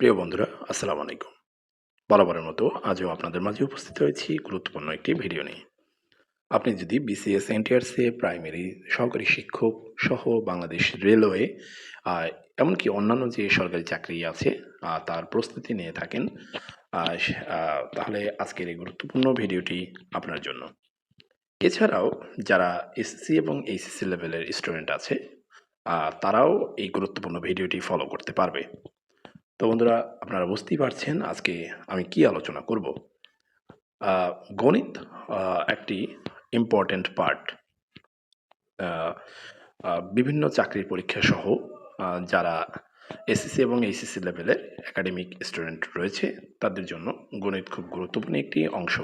প্রিয় বন্ধুরা, আসসালামু আলাইকুম। বরাবরের মতো আজও আপনাদের মাঝে উপস্থিত হয়েছি গুরুত্বপূর্ণ একটি ভিডিও নিয়ে। আপনি যদি বিসিএস এনটিআরসি প্রাইমারি, সহকারী শিক্ষক সহ বাংলাদেশ রেলওয়ে এমনকি অন্যান্য যে সরকারি চাকরি আছে তার প্রস্তুতি নিয়ে থাকেন তাহলে আজকের এই গুরুত্বপূর্ণ ভিডিওটি আপনার জন্য। এছাড়াও যারা এসএসসি এবং এইচএসসি লেভেলের স্টুডেন্ট আছে তারাও এই গুরুত্বপূর্ণ ভিডিওটি ফলো করতে পারবে। তো বন্ধুরা, আপনারা বুঝতেই পারছেন আজকে আমি কি আলোচনা করব। গণিত একটি ইম্পর্ট্যান্ট পার্ট বিভিন্ন চাকরির পরীক্ষা সহ যারা এসএসসি এবং এইচএসসি লেভেলের একাডেমিক স্টুডেন্ট রয়েছে, তাদের জন্য গণিত খুব গুরুত্বপূর্ণ একটি অংশ।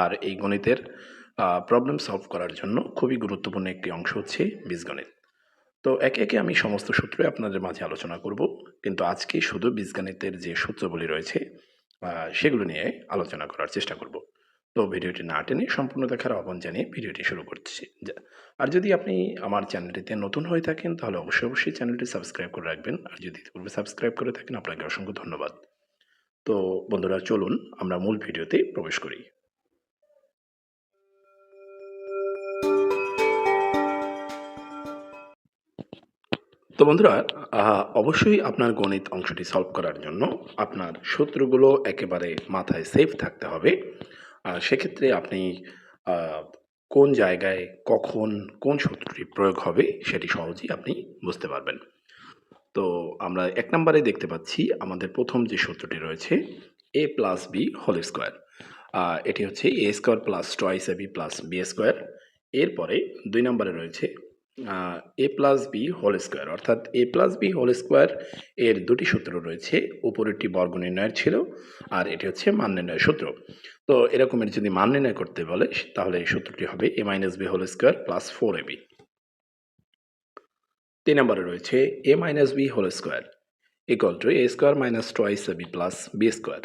আর এই গণিতের প্রবলেম সলভ করার জন্য খুবই গুরুত্বপূর্ণ একটি অংশ হচ্ছে বীজগণিত। তো একে একে আমি সমস্ত সূত্রে আপনাদের মাঝে আলোচনা করব। কিন্তু আজকে শুধু বীজগণিতের যে সূত্রগুলি রয়েছে সেগুলো নিয়ে আলোচনা করার চেষ্টা করব। তো ভিডিওটি না টেনে সম্পূর্ণ দেখার আহ্বান জানিয়ে ভিডিওটি শুরু করছি। আর যদি আপনি আমার চ্যানেলটিতে নতুন হয়ে থাকেন, তাহলে অবশ্যই অবশ্যই চ্যানেলটি সাবস্ক্রাইব করে রাখবেন। আর যদি পূর্বে সাবস্ক্রাইব করে থাকেন, আপনাকে অসংখ্য ধন্যবাদ। তো বন্ধুরা, চলুন আমরা মূল ভিডিওতে প্রবেশ করি। তো বন্ধুরা অবশ্যই আপনার গণিত অংশটি সলভ করার জন্য আপনার সূত্রগুলো একেবারে মাথায় সেফ থাকতে হবে। সেক্ষেত্রে আপনি কোন জায়গায়, কখন, কোন সূত্রটি প্রয়োগ হবে সেটি সহজেই আপনি বুঝতে পারবেন। তো আমরা এক নম্বরে দেখতে পাচ্ছি আমাদের প্রথম যে সূত্রটি রয়েছে A plus B whole square এটি হচ্ছে A square plus twice A B plus B square এরপরে দুই নম্বরে রয়েছে A plus B whole square অর্থাৎ A plus B whole square এর দুটি সূত্র রয়েছে উপরেরটি বর্গ নির্ণয়ের ছিল আর এটি হচ্ছে মান নির্ণয়ের সূত্র। তো এরকমের যদি মান নির্ণয় করতে বলে, তাহলে এই সূত্রটি হবে A minus B whole square plus four A B তিন নম্বরে রয়েছে A minus B whole square equal to A square minus twice A B plus B square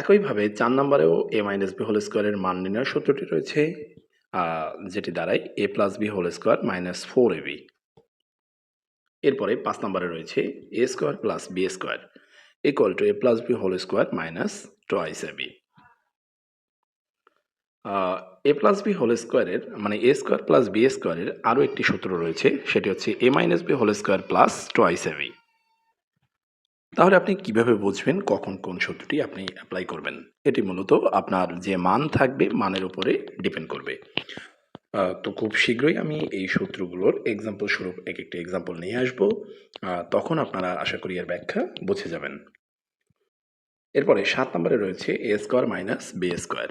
একইভাবে চার নম্বরেও এ মাইনাস বি হোল স্কোয়ারের মান নির্ণয়ের সূত্রটি রয়েছে যেটি দাঁড়ায় A plus B whole square minus four A B এরপরে পাঁচ নম্বরে রয়েছে A square plus B square equal to A plus B whole square minus twice A B A plus B whole স্কোয়ারের মানে এ স্কোয়ার প্লাস বি স্কোয়ারের আরও একটি সূত্র রয়েছে, সেটি হচ্ছে A minus B whole square plus twice A B তাহলে আপনি কীভাবে বুঝবেন কখন কোন সূত্রটি আপনি অ্যাপ্লাই করবেন? এটি মূলত আপনার যে মান থাকবে, মানের উপরে ডিপেন্ড করবে। তো খুব শীঘ্রই আমি এই সূত্রগুলোর এক্সাম্পল স্বরূপ এক একটি এক্সাম্পল নিয়ে আসব। তখন আপনারা আশা করি এর ব্যাখ্যা বুঝে যাবেন। এরপরে সাত নম্বরে রয়েছে A square minus B square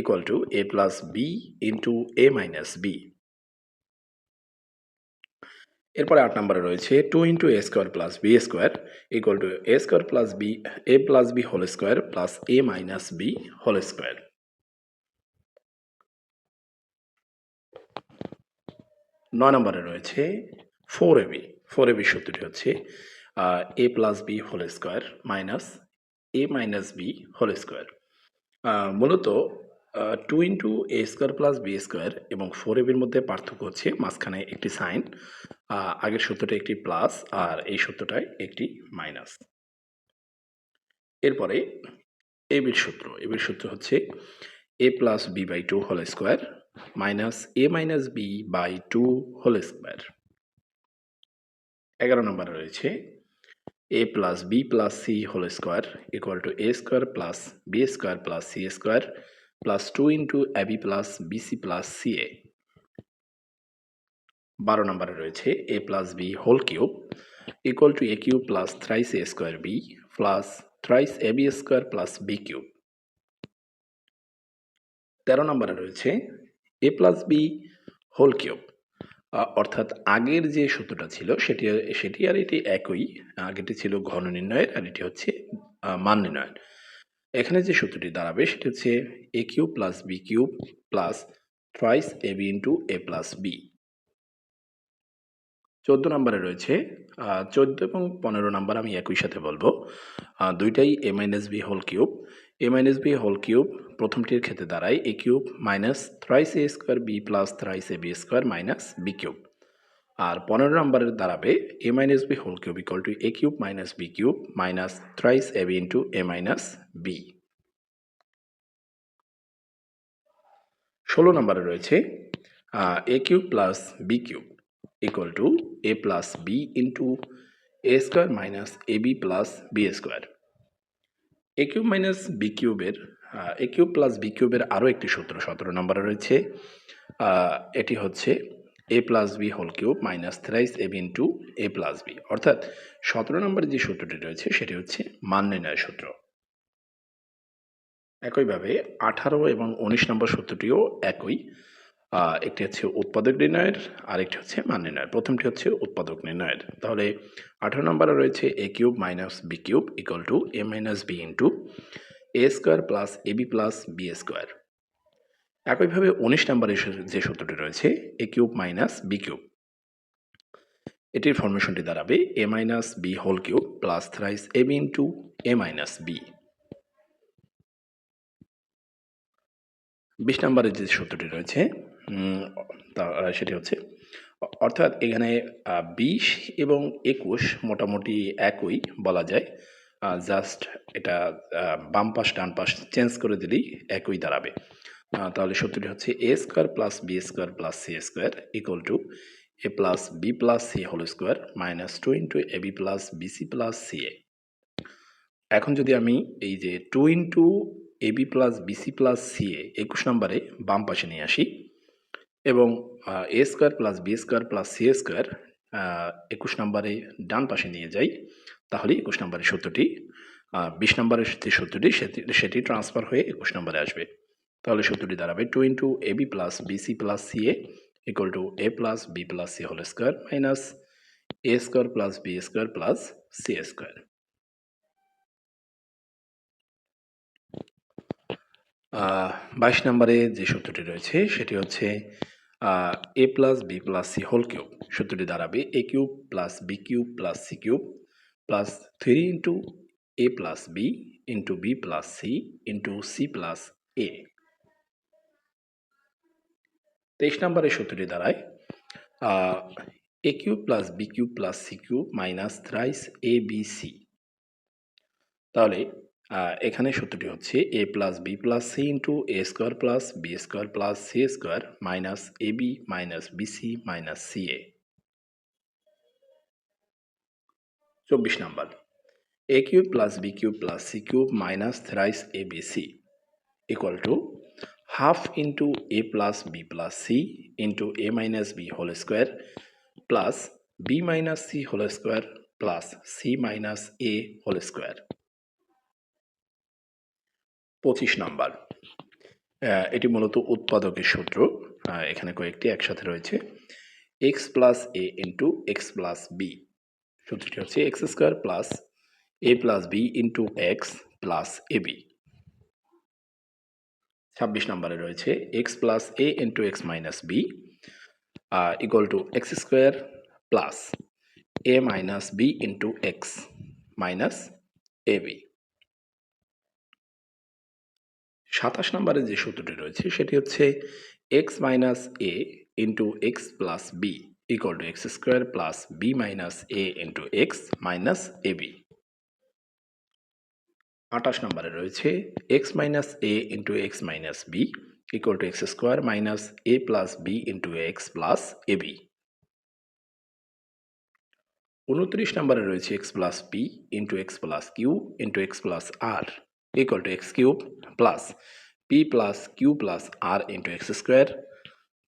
equal to A plus B into A minus B এরপরে আট নম্বরে রয়েছে two into A square plus B square equal to A square plus B A plus B whole square plus A minus B whole square নয় নম্বরে রয়েছে four A B four AB সূত্রটি হচ্ছে A plus B whole square minus A minus B whole square মূলত two into A square plus B square এবং four এবির মধ্যে পার্থক্য হচ্ছে মাঝখানে একটি সাইন আগের সূত্রটা একটি প্লাস আর এই সূত্রটায় একটি মাইনাস। এরপরে এবির সূত্র এবির সূত্র হচ্ছে A plus B by two whole square minus A minus B by two whole square এগারো নম্বরে রয়েছে A plus B plus C whole square equal to A square plus B square plus C square plus two into A B plus BC plus C A বারো নম্বরে রয়েছে A plus B whole cube equal to A cube plus thrice A square B plus thrice A B square plus B cube তেরো নম্বরে রয়েছে A plus B whole cube অর্থাৎ আগের যে সূত্রটা ছিল সেটি সেটি আর এটি একই। আগেটি ছিল ঘন নির্ণয়ের আর এটি হচ্ছে মান নির্ণয়ের। এখানে যে সূত্রটি দাঁড়াবে সেটি হচ্ছে A cube plus B cube plus thrice A B into A plus B চোদ্দ নম্বরে রয়েছে চোদ্দ এবং পনেরো নাম্বার আমি একই সাথে বলব। দুইটাই A minus B whole cube A minus B whole cube প্রথমটির ক্ষেত্রে দাঁড়ায় A cube minus thrice A square B plus thrice A B square minus B cube আর পনেরো নম্বরের দাঁড়াবে A minus B whole cube equal to A cube minus B cube minus thrice A B into A minus B ষোলো নম্বরে রয়েছে A cube plus B cube to A plus B into A square minus A B plus B square A cube minus B কিউবের A cube plus B কিউবের আরও একটি সূত্র, সতেরো নম্বরে রয়েছে। এটি হচ্ছে A plus B whole cube minus thrice A B into A plus B অর্থাৎ সতেরো নম্বরে যে সূত্রটি রয়েছে, সেটি হচ্ছে মান নির্ণয় সূত্র। একইভাবে আঠারো এবং উনিশ নম্বর সূত্রটিও একই। একটি হচ্ছে উৎপাদক নির্ণয়ের আর একটি হচ্ছে মান নির্ণয়ের। প্রথমটি হচ্ছে উৎপাদক নির্ণয়ের। তাহলে আঠারো নম্বরে রয়েছে A cube minus B cube equal to A minus B into A square plus A B plus B square একইভাবে উনিশ নম্বরে যে সূত্রটি রয়েছে A cube minus B cube. এটির ফরমেশনটি দাঁড়াবে A minus B whole cube plus thrice A B into A minus B বিশ নম্বরের যে সূত্রটি রয়েছে তা সেটি হচ্ছে। অর্থাৎ এখানে বিশ এবং একুশ মোটামুটি একই বলা যায়। জাস্ট এটা বাম পাশ, ডান পাশ চেঞ্জ করে দিলেই একই দাঁড়াবে। তাহলে সূত্রটি হচ্ছে A square plus B square plus C square equal to A plus B plus C whole square minus two into A B plus BC plus C A এখন যদি আমি এই যে two into A B plus BC plus C A একুশ নম্বরে বাম পাশে নিয়ে আসি এবং A square plus B square plus C square একুশ নম্বরে ডান পাশে নিয়ে যাই, তাহলে একুশ নম্বরের সূত্রটি বিশ নম্বরের যে সূত্রটি সেটি সেটি ট্রান্সফার হয়ে একুশ নম্বরে আসবে। তাহলে সূত্রটি দাঁড়াবে two into A B plus BC plus C A equal to A plus B plus C whole square minus A square plus B square plus C square বাইশ নম্বরে যে সূত্রটি রয়েছে, সেটি হচ্ছে A plus B plus C whole cube সূত্রটি দাঁড়াবে A cube plus B cube plus C cube plus three into A plus B into B plus C into C plus A তেইশ নম্বরের সূত্রটি দাঁড়ায় A cube plus B cube plus C cube minus thrice A B C তাহলে এখানে সূত্রটি হচ্ছে A plus B plus C into A square plus B square plus C square minus A B minus BC minus C A চব্বিশ number. A cube plus B cube plus C cube minus thrice A B C equal to half into A plus B plus C into A minus B whole square plus B minus C whole square plus C minus A whole square পঁচিশ number. এটি মূলত উৎপাদকের সূত্র। এখানে কয়েকটি একসাথে রয়েছে। X plus A into X plus B সূত্রটি হচ্ছে X square plus A plus B into X plus A B ছাব্বিশ নম্বরে রয়েছে X plus A into X minus B equal to X square plus A minus B into X minus A B সাতাশ নম্বরে যে সূত্রটি রয়েছে, সেটি হচ্ছে X minus A into X plus B equal to X square plus B minus A into X minus A B আঠাশ নম্বরে রয়েছে X minus A into X minus B equal to X square minus A plus B into X plus A B উনত্রিশ নম্বরে রয়েছে X plus P into X plus Q into X plus R equal to X cube plus P plus Q plus R into X square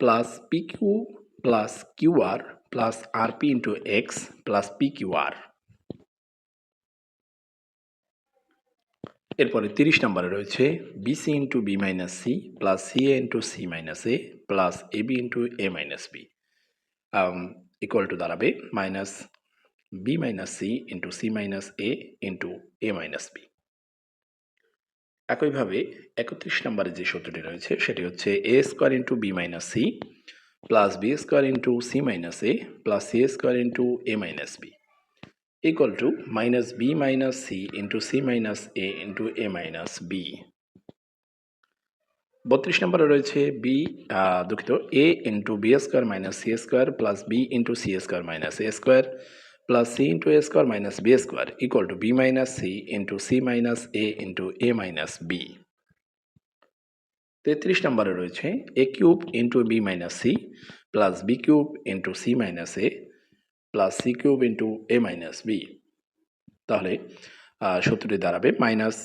plus P Q plus Q R plus R P into X plus P Q R এরপরে তিরিশ নম্বরে রয়েছে BC into B minus C plus C A into C minus A plus A B into A minus B equal to দাঁড়াবে minus B minus C into C minus A into A minus B একইভাবে একত্রিশ নম্বরে যে সূত্রটি রয়েছে, সেটি হচ্ছে A square into B minus C plus B square into C minus A plus C square into A minus B equal to minus B minus C into C minus A into A minus B বত্রিশ নম্বরে রয়েছে B দুঃখিত A into B square minus C square plus B into C square minus A square plus C into A square minus B square equal to B minus C into C minus A into A minus B তেত্রিশ নম্বরে রয়েছে A cube into B minus C plus B cube into C minus A plus C cube into A minus B তাহলে সূত্রটি দাঁড়াবে minus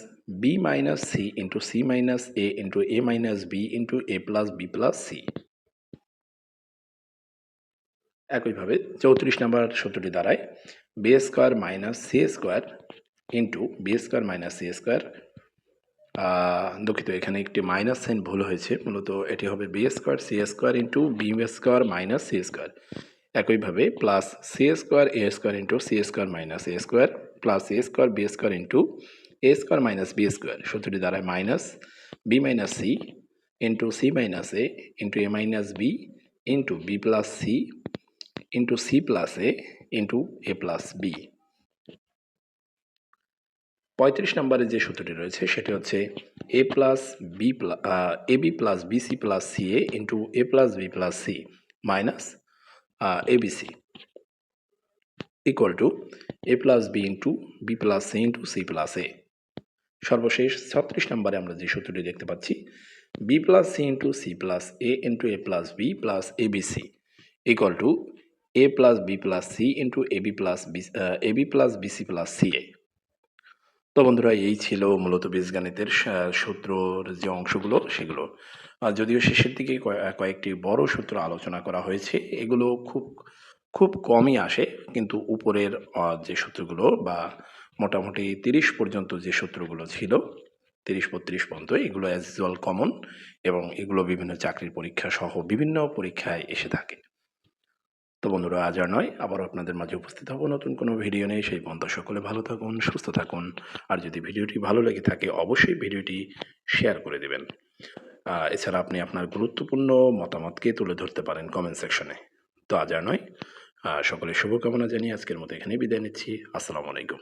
B minus C into C minus A into A minus B into A plus B plus C একইভাবে চৌত্রিশ নম্বর সূত্রটি দাঁড়ায়। B square minus C square into B square minus C square দুঃখিত, এখানে একটি মাইনাস সাইন ভুল হয়েছে। মূলত এটি হবে B square C square into B square minus C square একইভাবে plus C square A square into C square minus A square plus A square B square into A square minus B square সূত্রটি দাঁড়ায় minus B minus C into C minus A into A minus B into B plus C into C plus A into A plus B পঁয়ত্রিশ নম্বরে যে সূত্রটি রয়েছে, সেটি হচ্ছে A plus B plus A B plus B C plus C A into A plus B plus C minus A B C equal to A plus B into B plus C into C plus A সর্বশেষ ছত্রিশ নম্বরে আমরা যে সূত্রটি দেখতে পাচ্ছি B plus C into C plus A into A plus B plus A B C equal to A plus B plus C into A B plus B A B plus C plus C A তো বন্ধুরা, এই ছিল মূলত বীজগণিতের সূত্রর যে অংশগুলো, সেগুলো। যদিও শেষের দিকে কয়ে- কয়েকটি বড় সূত্র আলোচনা করা হয়েছে, এগুলো খুব খুব কমই আসে, কিন্তু উপরের যে সূত্রগুলো বা মোটামুটি তিরিশ পর্যন্ত যে সূত্রগুলো ছিল, তিরিশ বত্রিশ পর্যন্ত, এগুলো অ্যাজ ইউজুয়াল কমন এবং এগুলো বিভিন্ন চাকরির পরীক্ষা সহ বিভিন্ন পরীক্ষায় এসে থাকে। তো বন্ধুরা, আজ আর নয় আবার আপনাদের মাঝে উপস্থিত হব নতুন কোনো ভিডিও নেই সেই পর্যন্ত সকলে ভালো থাকুন, সুস্থ থাকুন। আর যদি ভিডিওটি ভালো লেগে থাকে, অবশ্যই ভিডিওটি শেয়ার করে দেবেন। এছাড়া আপনি আপনার গুরুত্বপূর্ণ মতামতকে তুলে ধরতে পারেন কমেন্ট সেকশনে তো আজ আর নয় সকলের সকলে শুভকামনা জানিয়ে আজকের মতো এখানেই বিদায় নিচ্ছি। আসসালামু আলাইকুম।